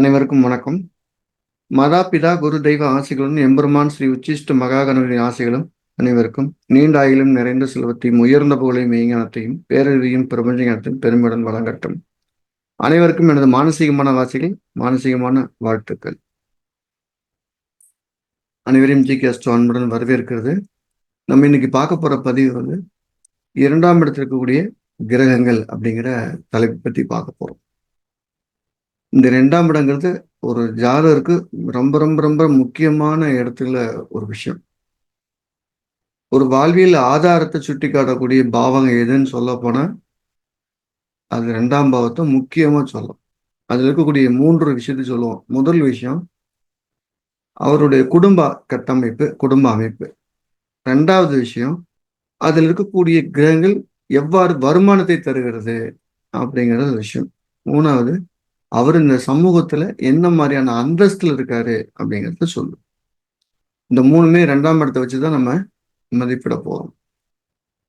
அனைவருக்கும் வணக்கம். மதாபிதா குரு தெய்வ ஆசைகளும் எம்பெருமான் ஸ்ரீ உச்சிஷ்ட மகாகணரின் ஆசைகளும் அனைவருக்கும் நீண்ட ஆயிலும் நிறைந்த செல்வத்தையும் உயர்ந்த புகழையும் மெய்ஞானத்தையும் பேரறிவையும் பிரபஞ்சஞானத்தையும் பெருமையுடன் வழங்கட்டும். அனைவருக்கும் எனது மானசீகமான வாசிகள் மானசீகமான வாழ்த்துக்கள். அனைவரையும் ஜி. கே. அன்புடன் வரவேற்கிறது. நம்ம இன்னைக்கு பார்க்க போற பதிவு வந்து இரண்டாம் இடத்திற்கக்கூடிய இருக்கக்கூடிய கிரகங்கள் அப்படிங்கிற தலைப்பு பற்றி பார்க்க போறோம். இந்த ரெண்டாம் இடங்கிறது ஒரு ஜாதகருக்கு ரொம்ப ரொம்ப ரொம்ப முக்கியமான இடத்துல ஒரு விஷயம். ஒரு வாழ்வியல் ஆதாரத்தை சுட்டி காட்டக்கூடிய பாவங்க எதுன்னு சொல்ல போனா அது ரெண்டாம் பாவத்தை முக்கியமா சொல்லும். அதுல இருக்கக்கூடிய மூன்று விஷயத்தை சொல்லுவோம். முதல் விஷயம் அவருடைய குடும்ப கட்டமைப்பு குடும்ப அமைப்பு. ரெண்டாவது விஷயம் அதில் இருக்கக்கூடிய கிரகங்கள் எவ்வாறு வருமானத்தை தருகிறது அப்படிங்கிறது விஷயம். மூணாவது அவர் இந்த சமூகத்துல என்ன மாதிரியான அந்தஸ்துல இருக்காரு அப்படிங்கிறத சொல்லும் இந்த மூணுமே ரெண்டாம் இடத்தை வச்சுதான் நம்ம மதிப்பிட போறோம்.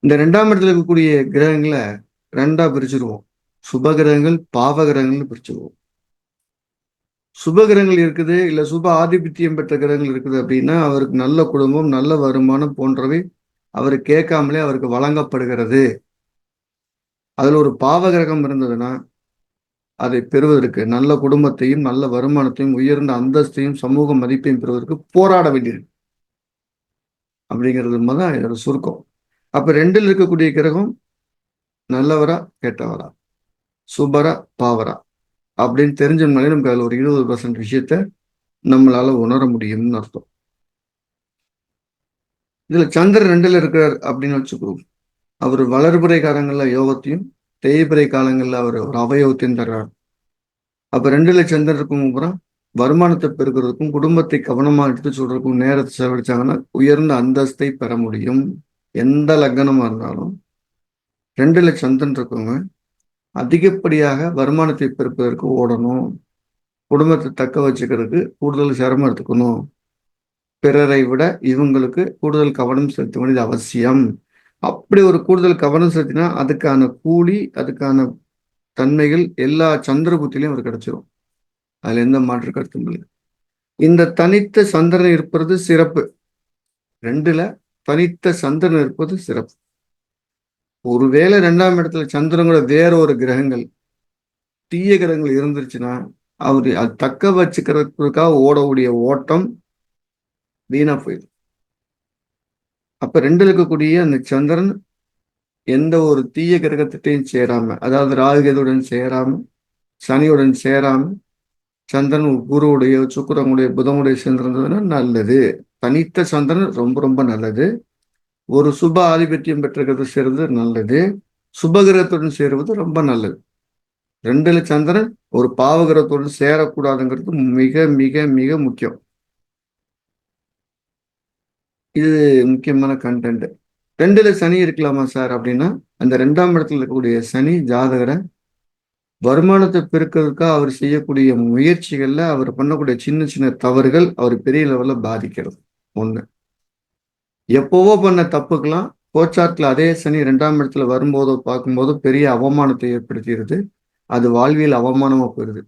இந்த ரெண்டாம் இடத்துல இருக்கக்கூடிய கிரகங்களை ரெண்டா பிரிச்சிருவோம். சுப கிரகங்கள் பாவ கிரகங்கள்னு பிரிச்சிருவோம். சுப கிரகங்கள் இருக்குது இல்ல சுப ஆதிபத்தியம் பெற்ற கிரகங்கள் இருக்குது அப்படின்னா அவருக்கு நல்ல குடும்பம் நல்ல வருமானம் போன்றவை அவர் கேட்காமலே அவருக்கு வழங்கப்படுகிறது. அதுல ஒரு பாவ கிரகம் இருந்ததுன்னா அதை பெறுவதற்கு நல்ல குடும்பத்தையும் நல்ல வருமானத்தையும் உயர்ந்த அந்தஸ்தையும் சமூக மதிப்பையும் பெறுவதற்கு போராட வேண்டியிருக்கு அப்படிங்கிறது தான் இதோட சுருக்கம். அப்ப ரெண்டில் இருக்கக்கூடிய கிரகம் நல்லவரா கெட்டவரா? சுபரா பாவரா? அப்படின்னு தெரிஞ்சோம்னாலே நமக்கு அதில் ஒரு இருபது பர்சன்ட் விஷயத்த நம்மளால உணர முடியும்னு அர்த்தம். இதுல சந்திரன் ரெண்டுல இருக்கிறார் அப்படின்னு வச்சுக்கிறோம் அவர் வளர்புரை காலங்களில் யோகத்தையும் தேய்பிரை காலங்களில் அவர் ஒரு அவயோகத்தையும் தர்றார். அப்போ ரெண்டு லட்சம் இருக்கும் அப்புறம் வருமானத்தை பெருக்கிறதுக்கும் குடும்பத்தை கவனமாக எடுத்து சொல்றதுக்கும் நேரத்தை செலவழிச்சாங்கன்னா உயர்ந்த அந்தஸ்தை பெற முடியும். எந்த லக்னமாக இருந்தாலும் ரெண்டு லட்சம் இருக்கவங்க அதிகப்படியாக வருமானத்தை பெருப்பதற்கு ஓடணும். குடும்பத்தை தக்க வச்சுக்கிறதுக்கு கூடுதல் சிரமம் எடுத்துக்கணும். பிறரை விட இவங்களுக்கு கூடுதல் கவனம் செலுத்த வேண்டியது அவசியம். அப்படி ஒரு கூடுதல் கவனம் செலுத்தினா அதுக்கான கூலி அதுக்கான தன்மைகள் எல்லா சந்திரபுத்திலையும் அவர் கிடைச்சிரும். அதுல எந்த மாற்று கருத்தும் இல்லை. இந்த தனித்த சந்திரன் இருப்பது சிறப்பு. ரெண்டுல தனித்த சந்திரன் இருப்பது சிறப்பு. ஒருவேளை ரெண்டாம் இடத்துல சந்திரன் கூட வேற ஒரு கிரகங்கள் தீய கிரகங்கள் இருந்துருச்சுன்னா அவர் அது தக்க வச்சுக்கிறதுக்காக ஓடக்கூடிய ஓட்டம் வீணா போயிடும். அப்ப ரெண்டு இருக்கக்கூடிய அந்த சந்திரன் எந்த ஒரு தீய கிரகத்திட்டையும் சேராம அதாவது ராகுகேதுடன் சேராம சனியுடன் சேராம சந்திரன் குருவுடைய சுக்கரனுடைய புதனுடைய சேர்ந்திருந்ததுன்னா நல்லது. தனித்த சந்திரன் ரொம்ப ரொம்ப நல்லது. ஒரு சுப ஆதிபத்தியம் பெற்றிருக்கிறது சேர்வது நல்லது. சுபகிரகத்துடன் சேருவது ரொம்ப நல்லது. ரெண்டுல சந்திரன் ஒரு பாவகிரகத்துடன் சேரக்கூடாதுங்கிறது மிக மிக மிக முக்கியம். இது முக்கியமான கண்டென்ட் ரெண்டுல சனி இருக்கலாமா சார் அப்படின்னா அந்த ரெண்டாம் இடத்துல இருக்கக்கூடிய சனி ஜாதகரை வருமானத்தை பெருக்கிறதுக்காக அவர் செய்யக்கூடிய முயற்சிகள்ல அவர் பண்ணக்கூடிய சின்ன சின்ன தவறுகள் அவர் பெரிய லெவல்ல பாதிக்கிறது. ஒண்ணு. எப்போவோ பண்ண தப்புக்கெல்லாம் கோச்சாட்டில் அதே சனி ரெண்டாம் இடத்துல வரும்போதோ பார்க்கும்போதோ பெரிய அவமானத்தை ஏற்படுத்திடுது. அது வாழ்வியல் அவமானமா போயிடுது.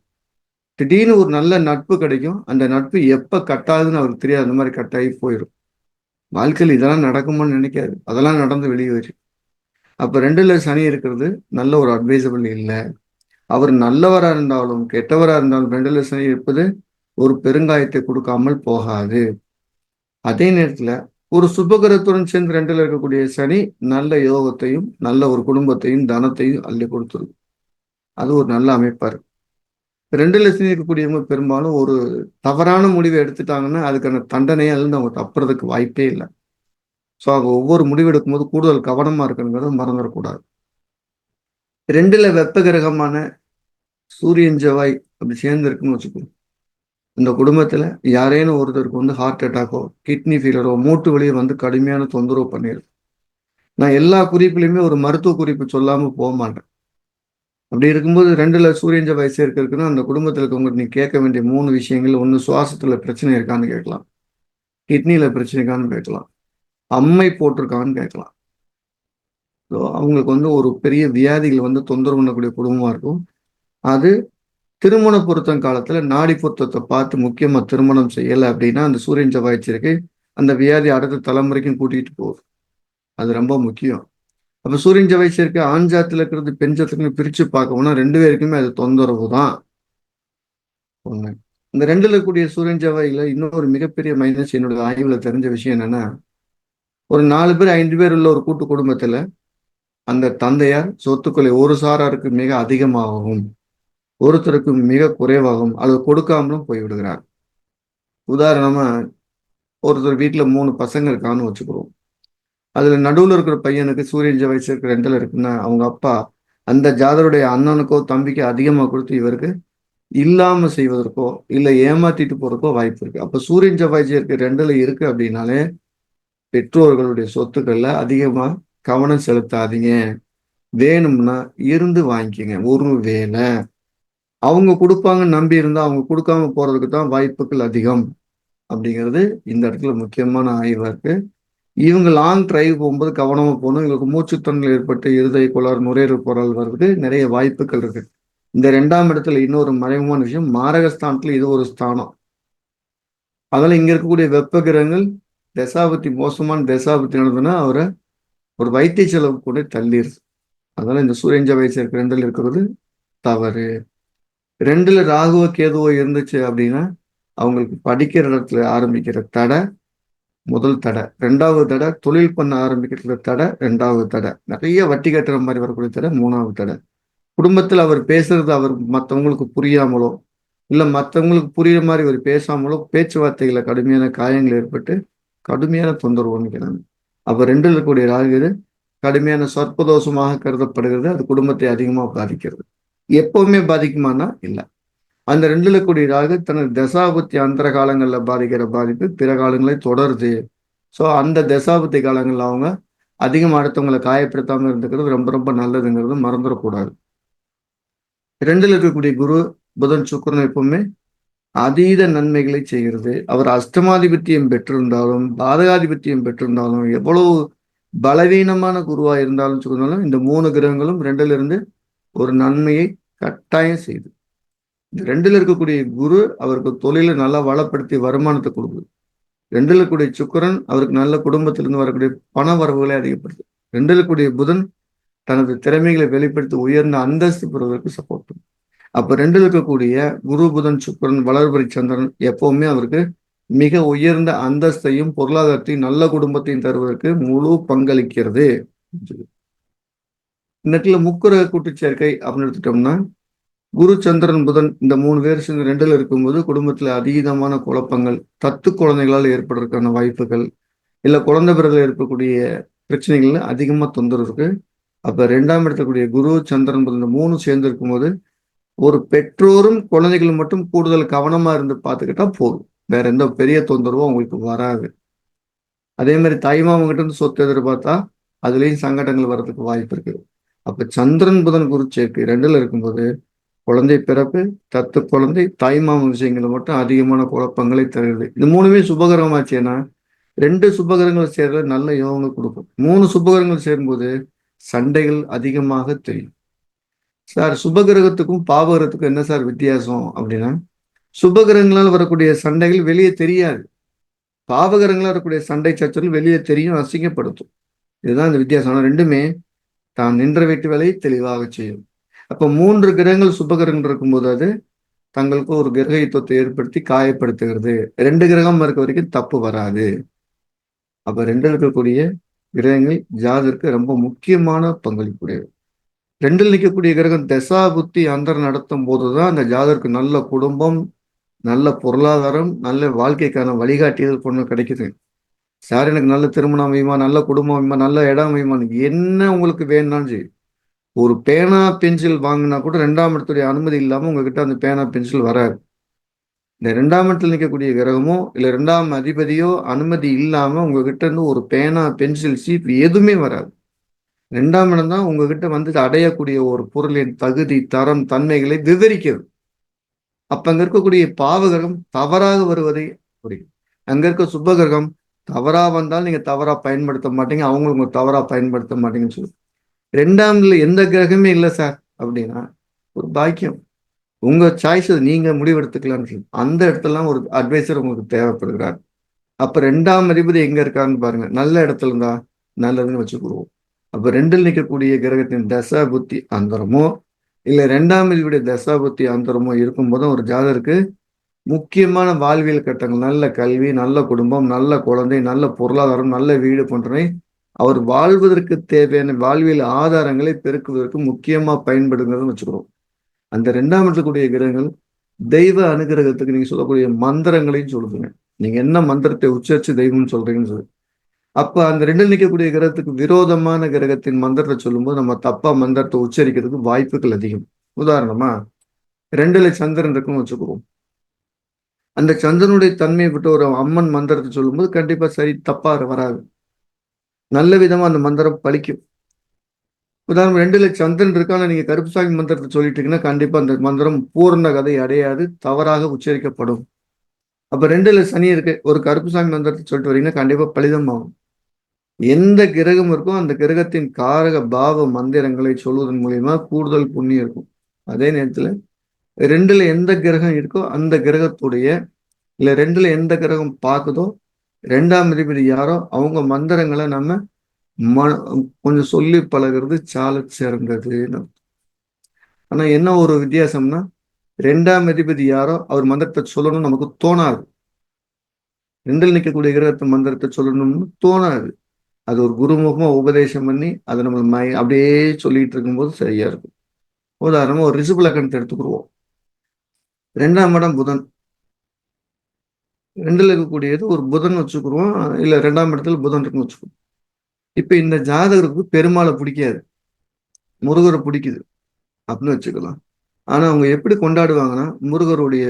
திடீர்னு ஒரு நல்ல நட்பு கிடைக்கும். அந்த நட்பு எப்போ கட்டாதுன்னு அவருக்கு தெரியாது. அந்த மாதிரி கட்டாகி போயிடும் வாழ்க்கையில் இதெல்லாம் நடக்குமான்னு நினைக்காது. அதெல்லாம் நடந்து வெளியே வரும் அப்போ ரெண்டுல சனி இருக்கிறது நல்ல ஒரு அட்வைசபிள் இல்லை. அவர் நல்லவராக இருந்தாலும் கெட்டவராக இருந்தாலும் ரெண்டுல சனி இருப்பது ஒரு பெருங்காயத்தை கொடுக்காமல் போகாது. அதே நேரத்தில் ஒரு சுபகரத்துடன் சேர்ந்து ரெண்டில் இருக்கக்கூடிய சனி நல்ல யோகத்தையும் நல்ல ஒரு குடும்பத்தையும் தனத்தையும் அள்ளி கொடுத்துருக்கும் அது ஒரு நல்ல அமைப்பாக இருக்கும். ரெண்டு சனி இருக்கக்கூடியவங்க பெரும்பாலும் ஒரு தவறான முடிவை எடுத்துட்டாங்கன்னா அதுக்கான தண்டனையை அல்லது அவங்க தப்புறதுக்கு வாய்ப்பே இல்லை. ஸோ அவங்க ஒவ்வொரு முடிவு எடுக்கும்போது கூடுதல் கவனமாக இருக்குங்கிறத மறந்துடக்கூடாது. ரெண்டில் வெப்ப கிரகமான சூரியன் ஜவாய் அப்படி சேர்ந்துருக்குன்னு வச்சுக்கோங்க இந்த குடும்பத்தில் யாரேனும் ஒருத்தருக்கு வந்து ஹார்ட் அட்டாக்கோ கிட்னி ஃபெயிலரோ மூட்டு வழியை வந்து கடுமையான தொந்தரவு பண்ணிடுது நான் எல்லா குறிப்புலையுமே ஒரு மருத்துவ குறிப்பு சொல்லாமல் போக மாட்டேன். அப்படி இருக்கும்போது ரெண்டுல சூரியஞ்ச வயசு இருக்கிறதுக்குன்னா அந்த குடும்பத்தில் இருக்கவங்க நீ கேட்க வேண்டிய மூணு விஷயங்கள் ஒன்று சுவாசத்துல பிரச்சனை இருக்கான்னு கேட்கலாம். கிட்னியில பிரச்சனை இருக்கான்னு கேட்கலாம். அம்மை போட்டிருக்கான்னு கேட்கலாம். ஸோ அவங்களுக்கு வந்து ஒரு பெரிய வியாதிகள் வந்து தொந்தரவு பண்ணக்கூடிய குடும்பமா இருக்கும். அது திருமண பொருத்தம் காலத்துல நாடி பொருத்தத்தை பார்த்து முக்கியமா திருமணம் செய்யலை அப்படின்னா அந்த சூரியன் செவ்வாய் அந்த வியாதி அடுத்த தலைமுறைக்கும் கூட்டிகிட்டு போகுது. அது ரொம்ப முக்கியம். அப்போ சூரியன் செவ்வாய் சேர்க்கை ஆண் ஜாத்தில் இருக்கிறது பெண் ஜாத்துக்கு பிரித்து பார்க்கணும்னா ரெண்டு பேருக்குமே அது தொந்தரவு தான். ஒன்று இந்த ரெண்டுல கூடிய சூரியன் செவ்வாயில இன்னொரு மிகப்பெரிய மைனஸ் என்னோட ஆய்வுல தெரிஞ்ச விஷயம் என்னன்னா ஒரு நாலு பேர் ஐந்து பேர் உள்ள ஒரு கூட்டு குடும்பத்துல அந்த தந்தையார் சொத்துக்களை ஒரு சாராருக்கு மிக அதிகமாகவும் ஒருத்தருக்கு மிக குறைவாகவும் அல்லது கொடுக்காமலும் போய்விடுகிறார். உதாரணமா ஒருத்தர் வீட்டுல மூணு பசங்க இருக்கான்னு வச்சுக்கிறோம். அதுல நடுவில் இருக்கிற பையனுக்கு சூரியன் வயசுக்கு ரெண்டில் இருக்குன்னா அவங்க அப்பா அந்த ஜாதருடைய அண்ணனுக்கோ தம்பிக்கோ அதிகமாக கொடுத்து இவருக்கு இல்லாம செய்வதற்கோ இல்லை ஏமாத்திட்டு போறதுக்கோ வாய்ப்பு இருக்கு. அப்ப சூரியன் செவ்வாய் சேர்க்கை ரெண்டுல இருக்கு அப்படின்னாலே பெற்றோர்களுடைய சொத்துக்கள்ல அதிகமா கவனம் செலுத்தாதீங்க. வேணும்னா இருந்து வாங்கிக்கங்க. ஒரு வேலை அவங்க கொடுப்பாங்கன்னு நம்பி இருந்தால் அவங்க கொடுக்காம போறதுக்கு தான் வாய்ப்புகள் அதிகம். அப்படிங்கிறது இந்த இடத்துல முக்கியமான ஆய்வாக இருக்குது இவங்க லாங் டிரைவ் போகும்போது கவனமாக போகணும். இவங்களுக்கு மூச்சுத்தன்கள் ஏற்பட்டு இருதய கோளாறு நுரையீரல் கோளாறு வர்றதுக்கு நிறைய வாய்ப்புகள் இருக்கு. இந்த ரெண்டாம் இடத்துல இன்னொரு மறைமுகமான விஷயம் மாரகஸ்தானத்துல இது ஒரு ஸ்தானம். அதனால இங்க இருக்கக்கூடிய வெப்ப கிரகங்கள் தசாபத்தி மோசமான தசாபத்தி நடந்ததுன்னா அவரை ஒரு வைத்திய செலவு கூட தள்ளிடுது அதனால இந்த சூரியஞ்ச வயசு இருக்க ரெண்டில் இருக்கிறது தவறு. ரெண்டுல ராகுவோ கேதுவோ இருந்துச்சு அப்படின்னா அவங்களுக்கு படிக்கிற இடத்துல ஆரம்பிக்கிற தடை. முதல் தடை. ரெண்டாவது தடை தொழில் பண்ண ஆரம்பிக்கிற தடை ரெண்டாவது தடை. நிறைய வட்டி கட்டுற மாதிரி வரக்கூடிய தடை மூணாவது தடை. குடும்பத்தில் அவர் பேசுறது அவர் மற்றவங்களுக்கு புரியாமலோ இல்லை மற்றவங்களுக்கு புரியுற மாதிரி அவர் பேசாமலோ பேச்சுவார்த்தைகளை கடுமையான காயங்கள் ஏற்பட்டு கடுமையான தொந்தரவு நினைக்கிறாங்க அப்போ ரெண்டில் இருக்கக்கூடிய ராகுது கடுமையான சொற்பதோஷமாக கருதப்படுகிறது அது குடும்பத்தை அதிகமாக பாதிக்கிறது. எப்பவுமே பாதிக்குமானா இல்லை. அந்த ரெண்டுல கூடிய ராகு தனது தசாபுத்தி அந்தர காலங்களில் பாதிக்கிற பாதிப்பு பிற காலங்களில் தொடருது. ஸோ அந்த தசாபுத்தி காலங்களில் அவங்க அதிகம் அடுத்தவங்களை காயப்படுத்தாமல் இருந்துக்கிறது ரொம்ப ரொம்ப நல்லதுங்கிறது மறந்துடக்கூடாது. ரெண்டுல இருக்கக்கூடிய குரு புதன் சுக்கரன் எப்பவுமே அதீத நன்மைகளை செய்கிறது. அவர் அஷ்டமாதிபத்தியம் பெற்றிருந்தாலும் பாதகாதிபத்தியம் பெற்றிருந்தாலும் எவ்வளவு பலவீனமான குருவா இருந்தாலும் சொன்னாலும் இந்த மூணு கிரகங்களும் ரெண்டுல இருந்து ஒரு நன்மையை கட்டாயம் செய்து. ரெண்டுல இருக்கக்கூடிய குரு அவருக்கு தொழிலை நல்லா வளப்படுத்தி வருமானத்தை கொடுக்குது. ரெண்டுல இருக்கக்கூடிய சுக்கரன் அவருக்கு நல்ல குடும்பத்திலிருந்து வரக்கூடிய பண வரவுகளை அதிகப்படுத்து ரெண்டுல இருக்கக்கூடிய புதன் தனது திறமைகளை வெளிப்படுத்தி உயர்ந்த அந்தஸ்து பெறுவதற்கு சப்போர்ட் பண்ணும் அப்ப ரெண்டுல இருக்கக்கூடிய குரு புதன் சுக்கரன் வளர்பரி சந்திரன் எப்பவுமே அவருக்கு மிக உயர்ந்த அந்தஸ்தையும் பொருளாதாரத்தையும் நல்ல குடும்பத்தையும் தருவதற்கு முழு பங்களிக்கிறது. இந்த இடத்துல முக்குரக கூட்டு சேர்க்கை அப்படின்னு எடுத்துட்டோம்னா குரு சந்திரன் புதன் இந்த மூணு பேர் சேர்ந்து ரெண்டில் இருக்கும்போது குடும்பத்தில் அதீதமான குழப்பங்கள் தத்து குழந்தைகளால் ஏற்படுறதுக்கான வாய்ப்புகள் இல்லை குழந்தை பிறகு ஏற்படக்கூடிய பிரச்சனைகள் அதிகமாக தொந்தரவு இருக்கு. அப்போ ரெண்டாம் இடத்துக்கூடிய குரு சந்திரன் புதன் இந்த மூணு சேர்ந்து இருக்கும்போது ஒரு பெற்றோரும் குழந்தைகளும் மட்டும் கூடுதல் கவனமாக இருந்து பார்த்துக்கிட்டா போதும். வேற எந்த பெரிய தொந்தரவும் அவங்களுக்கு வராது. அதே மாதிரி தாய்மாமங்கிட்ட இருந்து சொத்து எதிர்பார்த்தா அதுலேயும் சங்கடங்கள் வர்றதுக்கு வாய்ப்பு இருக்கு. அப்போ சந்திரன் புதன் குரு சேர்க்கை ரெண்டில் இருக்கும்போது குழந்தை பிறப்பு தத்து குழந்தை தாய்மாம விஷயங்களை மட்டும் அதிகமான குழப்பங்களை தருகிறது. இது மூணுமே சுபகரமாச்சுன்னா ரெண்டு சுபகரங்கள் சேர்ற நல்ல யோகங்கள் கொடுக்கும். மூணு சுபகரங்கள் சேரும்போது சண்டைகள் அதிகமாக தெரியும். சார் சுபகிரகத்துக்கும் பாவகிரகத்துக்கும் என்ன சார் வித்தியாசம் அப்படின்னா சுபகிரகங்களால் வரக்கூடிய சண்டைகள் வெளியே தெரியாது. பாவகிரகங்களால் வரக்கூடிய சண்டை சச்சரவு வெளியே தெரியும் அசிங்கப்படுத்தும். இதுதான் இந்த வித்தியாசம். ஆனால் ரெண்டுமே தான் நின்ற வீட்டு வேலையை தெளிவாக செய்யும். அப்போ மூன்று கிரகங்கள் சுபகிரகங்கள் இருக்கும்போது அது தங்களுக்கு ஒரு கிரக யுத்தத்தை ஏற்படுத்தி காயப்படுத்துகிறது. ரெண்டு கிரகம் இருக்க வரைக்கும் தப்பு வராது. அப்ப ரெண்டு இருக்கக்கூடிய கிரகங்கள் ஜாதருக்கு ரொம்ப முக்கியமான பங்களிப்புடையது ரெண்டில் நிற்கக்கூடிய கிரகம் தசா புத்தி அந்தர் நடத்தும் போதுதான் அந்த ஜாதருக்கு நல்ல குடும்பம் நல்ல பொருளாதாரம் நல்ல வாழ்க்கைக்கான வழிகாட்டியல் பொண்ணு கிடைக்குது. சார் எனக்கு நல்ல திருமணம் அமையுமா நல்ல குடும்பம் அமையுமா நல்ல இடம் அமையுமா என்ன உங்களுக்கு வேணும்னாலும் சரி ஒரு பேனா பென்சில் வாங்கினா கூட ரெண்டாம் இடத்துடைய அனுமதி இல்லாமல் உங்ககிட்ட அந்த பேனா பென்சில் வராது. இந்த ரெண்டாம் இடத்துல நிற்கக்கூடிய கிரகமோ இல்லை ரெண்டாம் அதிபதியோ அனுமதி இல்லாமல் உங்ககிட்ட இருந்து ஒரு பேனா பென்சில் சீப் எதுவுமே வராது. ரெண்டாம் இடம் தான் உங்ககிட்ட வந்து அடையக்கூடிய ஒரு பொருளின் தகுதி தரம் தன்மைகளை விவரிக்கிறது. அப்ப அங்க இருக்கக்கூடிய பாவகிரகம் தவறாக வருவதை புரியும். அங்க இருக்க சுபகிரகம் தவறா வந்தால் நீங்க தவறா பயன்படுத்த மாட்டீங்க அவங்களுக்கு தவறா பயன்படுத்த மாட்டீங்கன்னு சொல்லி ரெண்டாம்ல எந்த கிரகமே இல்லை சார் அப்படின்னா ஒரு பாக்கியம். உங்க சாய்ஸ் நீங்க முடிவெடுத்துக்கலாம்னு சொல்லி அந்த இடத்துலலாம் ஒரு அட்வைசர் உங்களுக்கு தேவைப்படுகிறார். அப்ப ரெண்டாம் அதிபதி எங்க இருக்கான்னு பாருங்க. நல்ல இடத்துல இருந்தா நல்லதுன்னு வச்சுக்கிடுவோம் அப்ப ரெண்டில் நிற்கக்கூடிய கிரகத்தின் தசா புத்தி அந்தரமோ இல்லை ரெண்டாம் அதிபதி தசா புத்தி அந்தரமோ இருக்கும்போதும் ஒரு ஜாதருக்கு முக்கியமான வாழ்வியல் கட்டங்கள் நல்ல கல்வி நல்ல குடும்பம் நல்ல குழந்தை நல்ல பொருளாதாரம் நல்ல வீடு போன்றவை அவர் வாழ்வதற்கு தேவையான வாழ்வியல் ஆதாரங்களை பெருக்குவதற்கு முக்கியமா பயன்படுங்கிறதுன்னு வச்சுக்கிறோம். அந்த ரெண்டாம் இடத்துக்கூடிய கிரகங்கள் தெய்வ அனுகிரகத்துக்கு நீங்க சொல்லக்கூடிய மந்திரங்களையும் சொல்லுதுங்க. நீங்க என்ன மந்திரத்தை உச்சரிச்சு தெய்வம்னு சொல்றீங்கன்னு சொல்லி. அப்ப அந்த ரெண்டில் நிற்கக்கூடிய கிரகத்துக்கு விரோதமான கிரகத்தின் மந்திரத்தை சொல்லும்போது நம்ம தப்பா மந்திரத்தை உச்சரிக்கிறதுக்கு வாய்ப்புகள் அதிகம். உதாரணமா ரெண்டுல சந்திரன் இருக்குன்னு வச்சுக்குவோம் அந்த சந்திரனுடைய தன்மையை விட்டு ஒரு அம்மன் மந்திரத்தை சொல்லும்போது கண்டிப்பா சரி தப்பா வராது. நல்ல விதமாக அந்த மந்திரம் பழிக்கும் உதாரணம் ரெண்டுல சந்திரன் இருக்கான நீங்க கருப்புசாமி மந்திரத்தை சொல்லிட்டீங்கன்னா கண்டிப்பா அந்த மந்திரம் பூர்ண கதை அடையாது தவறாக உச்சரிக்கப்படும். அப்ப ரெண்டுல சனி இருக்கு ஒரு கருப்புசாமி மந்திரத்தை சொல்லிட்டு வரீங்கன்னா கண்டிப்பா பலிதம் ஆகும் எந்த கிரகம் இருக்கோ அந்த கிரகத்தின் காரக பாவ மந்திரங்களை சொல்வதன் மூலியமா கூடுதல் புண்ணியம் இருக்கும். அதே நேரத்துல ரெண்டுல எந்த கிரகம் இருக்கோ அந்த கிரகத்துடைய இல்ல ரெண்டுல எந்த கிரகம் பார்க்குதோ ரெண்டாம் அதிபதி யாரோ அவங்க மந்திரங்களை நம்ம ம கொஞ்சம் சொல்லி பழகிறது சால சிறந்ததுன்னு ஆனா என்ன ஒரு வித்தியாசம்னா ரெண்டாம் அதிபதி யாரோ அவர் மந்திரத்தை சொல்லணும்னு நமக்கு தோணாது. ரெண்டில் நிற்கக்கூடிய கிரகத்தை மந்திரத்தை சொல்லணும்னு தோணாது. அது ஒரு குருமுகமா உபதேசம் பண்ணி அதை நம்ம மை அப்படியே சொல்லிட்டு இருக்கும்போது சரியா இருக்கும். உதாரணமா ஒரு ரிசுபலக்கணத்தை எடுத்துக்கிடுவோம் ரெண்டாம் இடம் புதன். ரெண்டுல இருக்கக்கூடியது ஒரு புதன் வச்சுக்கிறோம் இல்ல ரெண்டாம் இடத்துல புதன் இருக்குன்னு வச்சுக்கிறோம் இப்ப இந்த ஜாதகருக்கு பெருமாளை பிடிக்காது. முருகரை பிடிக்குது அப்படின்னு வச்சுக்கலாம். ஆனா அவங்க எப்படி கொண்டாடுவாங்கன்னா முருகருடைய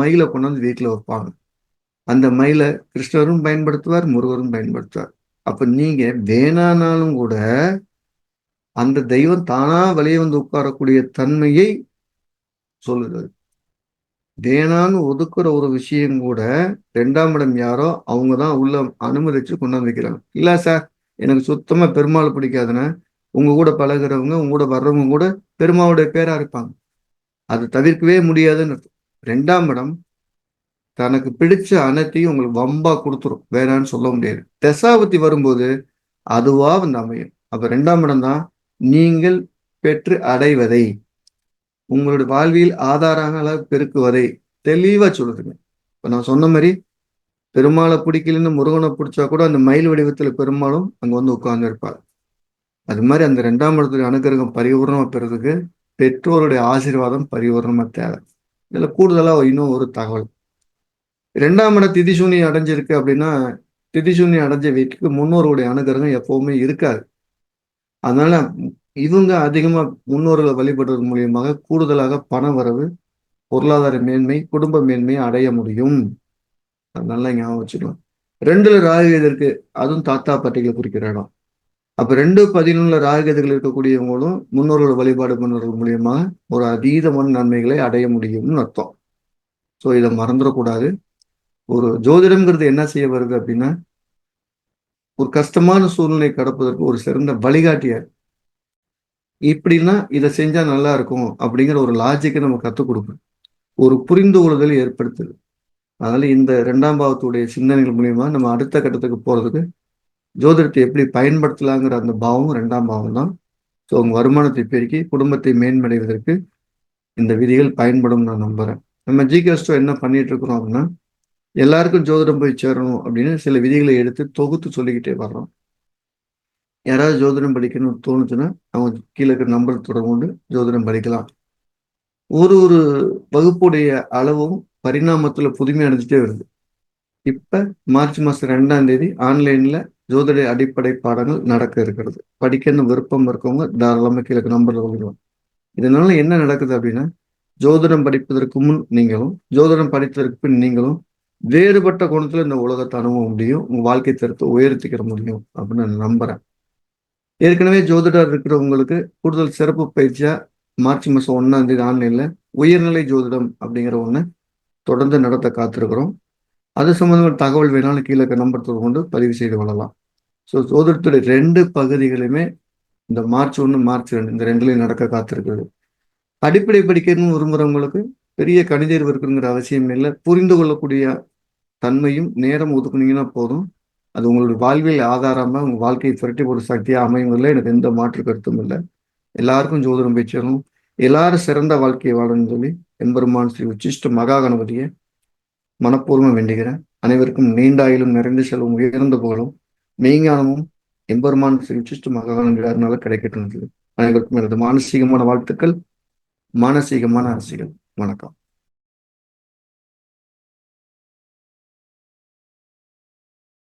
மயிலை கொண்டாந்து வீட்டுல வைப்பாங்க. அந்த மயிலை கிருஷ்ணரும் பயன்படுத்துவார் முருகரும் பயன்படுத்துவார். அப்ப நீங்க வேணானாலும் கூட அந்த தெய்வம் தானா வெளியே வந்து உட்காரக்கூடிய தன்மையை சொல்லுது. தேனான்னு ஒதுக்குற ஒரு விஷயம் கூட ரெண்டாம் இடம் யாரோ அவங்க தான் உள்ள அனுமதிச்சு கொண்டாந்து வைக்கிறாங்க. இல்ல சார் எனக்கு சுத்தமா பெருமாள் பிடிக்காதுன்னா உங்க கூட பழகிறவங்க உங்க கூட வர்றவங்க கூட பெருமாவுடைய பேரா இருப்பாங்க. அது தவிர்க்கவே முடியாதுன்னு ரெண்டாம் இடம் தனக்கு பிடிச்ச அனைத்தையும் உங்களுக்கு வம்பா கொடுத்துரும். வேணான்னு சொல்ல முடியாது. தசாபத்தி வரும்போது அதுவா வந்து அமையும். அப்ப ரெண்டாம் இடம் தான் நீங்கள் பெற்று அடைவதை. உங்களுடைய வாழ்வியல் ஆதாரங்களை பெருக்குவதை தெளிவா சொல்லுதுங்க. இப்ப நான் சொன்ன மாதிரி பெருமாளை பிடிக்கலன்னு முருகனை பிடிச்சா கூட அந்த மயில் வடிவத்துல பெருமாளும் அங்க வந்து உட்கார்ந்து இருப்பார். அது மாதிரி அந்த ரெண்டாம் இடத்துல அனுகிரகம் பரிபூர்ணமா பெறதுக்கு பெற்றோருடைய ஆசீர்வாதம் பரிபூர்ணமா தேவை. இதுல கூடுதலா இன்னும் ஒரு தகவல். ரெண்டாம் இடம் திதிசூனி அடைஞ்சிருக்கு அப்படின்னா திதிசூனி அடைஞ்ச வீட்டுக்கு முன்னோருடைய அனுகிரகம் எப்பவுமே இருக்காது. அதனால இவங்க அதிகமா முன்னோர்களை வழிபடுறது மூலியமாக கூடுதலாக பண வரவு பொருளாதார மேன்மை குடும்ப மேன்மையை அடைய முடியும். நல்லா ஞாபகம் வச்சுக்கலாம் ரெண்டுல ராகுகேது அதுவும் தாத்தா பாட்டிகளை குறிக்கிற இடம். அப்ப ரெண்டு பதினொன்னுல ராகுகேதுகள் இருக்கக்கூடியவங்களும் முன்னோர்களை வழிபாடு பண்ணுறது மூலியமாக ஒரு அதீதமான நன்மைகளை அடைய முடியும்னு அர்த்தம். ஸோ இதை மறந்துடக்கூடாது. ஒரு ஜோதிடம்ங்கிறது என்ன செய்ய வருது அப்படின்னா ஒரு கஷ்டமான சூழ்நிலை கடப்பதற்கு ஒரு சிறந்த வழிகாட்டியா இப்படின்னா இதை செஞ்சா நல்லா இருக்கும் அப்படிங்கிற ஒரு லாஜிக்கை நம்ம கற்றுக் கொடுப்போம். ஒரு புரிந்து கொள்ளுதல் ஏற்படுத்துது. அதனால இந்த ரெண்டாம் பாவத்துடைய சிந்தனைகள் மூலியமா நம்ம அடுத்த கட்டத்துக்கு போறதுக்கு ஜோதிடத்தை எப்படி பயன்படுத்தலாங்கிற அந்த பாவம் ரெண்டாம் பாவம் தான். ஸோ உங்க வருமானத்தை பெருக்கி குடும்பத்தை மேம்படைவதற்கு இந்த விதிகள் பயன்படும் நான் நம்புறேன். நம்ம ஜிகேஸ்டோ என்ன பண்ணிட்டு இருக்கிறோம் அப்படின்னா எல்லாருக்கும் ஜோதிடம் போய் சேரணும் அப்படின்னு சில விதிகளை எடுத்து தொகுத்து சொல்லிக்கிட்டே வர்றோம். யாராவது ஜோதிடம் படிக்கணும்னு தோணுச்சுன்னா அவங்க கீழே இருக்கிற நம்பர் தொடர்பு கொண்டு ஜோதிடம் படிக்கலாம். ஒரு ஒரு வகுப்புடைய அளவும் பரிணாமத்தில் புதுமை அடைஞ்சிட்டே வருது. இப்போ மார்ச் மாதம் ரெண்டாம் தேதி ஆன்லைனில் ஜோதிட அடிப்படை பாடங்கள் நடக்க இருக்கிறது. படிக்கணும் விருப்பம் இருக்கவங்க தாராளமாக கீழே நம்பரில் சொல்லிடுவோம் இதனால என்ன நடக்குது அப்படின்னா ஜோதிடம் படிப்பதற்கு முன் நீங்களும் ஜோதிடம் படித்ததற்கு பின் நீங்களும் வேறுபட்ட கோணத்தில் இந்த உலகத்தை அணுக முடியும் உங்கள் வாழ்க்கை தரத்தை உயர்த்திக்கிற முடியும் அப்படின்னு நான் நம்புகிறேன் ஏற்கனவே ஜோதிடர் இருக்கிறவங்களுக்கு கூடுதல் சிறப்பு பயிற்சியா மார்ச் மாதம் ஒன்னாம் தேதி ஆன்லைன்ல உயர்நிலை ஜோதிடம் அப்படிங்கிற ஒன்று தொடர்ந்து நடத்த காத்திருக்கிறோம். அது சம்மந்தமான தகவல் வேணாலும் கீழே நம்பர் கொண்டு பதிவு செய்து கொள்ளலாம். ஸோ ஜோதிடத்துடைய ரெண்டு பகுதிகளுமே இந்த மார்ச் ஒன்று மார்ச் ரெண்டு இந்த ரெண்டுலையும் நடக்க காத்திருக்கிறது. அடிப்படை படிக்கணும்னு விரும்புகிறவங்களுக்கு பெரிய கணிதர்வு இருக்குங்கிற அவசியம் இல்லை. புரிந்து கொள்ளக்கூடிய தன்மையும் நேரம் ஒதுக்குனீங்கன்னா போதும். அது உங்களுடைய வாழ்வியல் ஆதாரமாக உங்கள் வாழ்க்கையை திரட்டி ஒரு சக்தியாக அமைவதில் எனக்கு எந்த மாற்று கருத்தும் இல்லை. எல்லாருக்கும் ஜோதிடம் பேச்சாலும் எல்லாரும் சிறந்த வாழ்க்கையை வாழணும்னு சொல்லி எம்பெருமான் ஸ்ரீ உச்சிஷ்ட மகா கணபதியை மனப்பூர்வம் வேண்டுகிறேன். அனைவருக்கும் நீண்டாயிலும் நிறைந்த செல்வம் உயர்ந்த புகழும் மெய்ஞானமும் எம்பெருமான் ஸ்ரீ உச்சிஷ்ட மகா கணபதியாருனால கிடைக்கட்டும் அனைவருக்கும் எனது மானசீகமான வாழ்த்துக்கள் மானசீகமான அரசியல் வணக்கம்.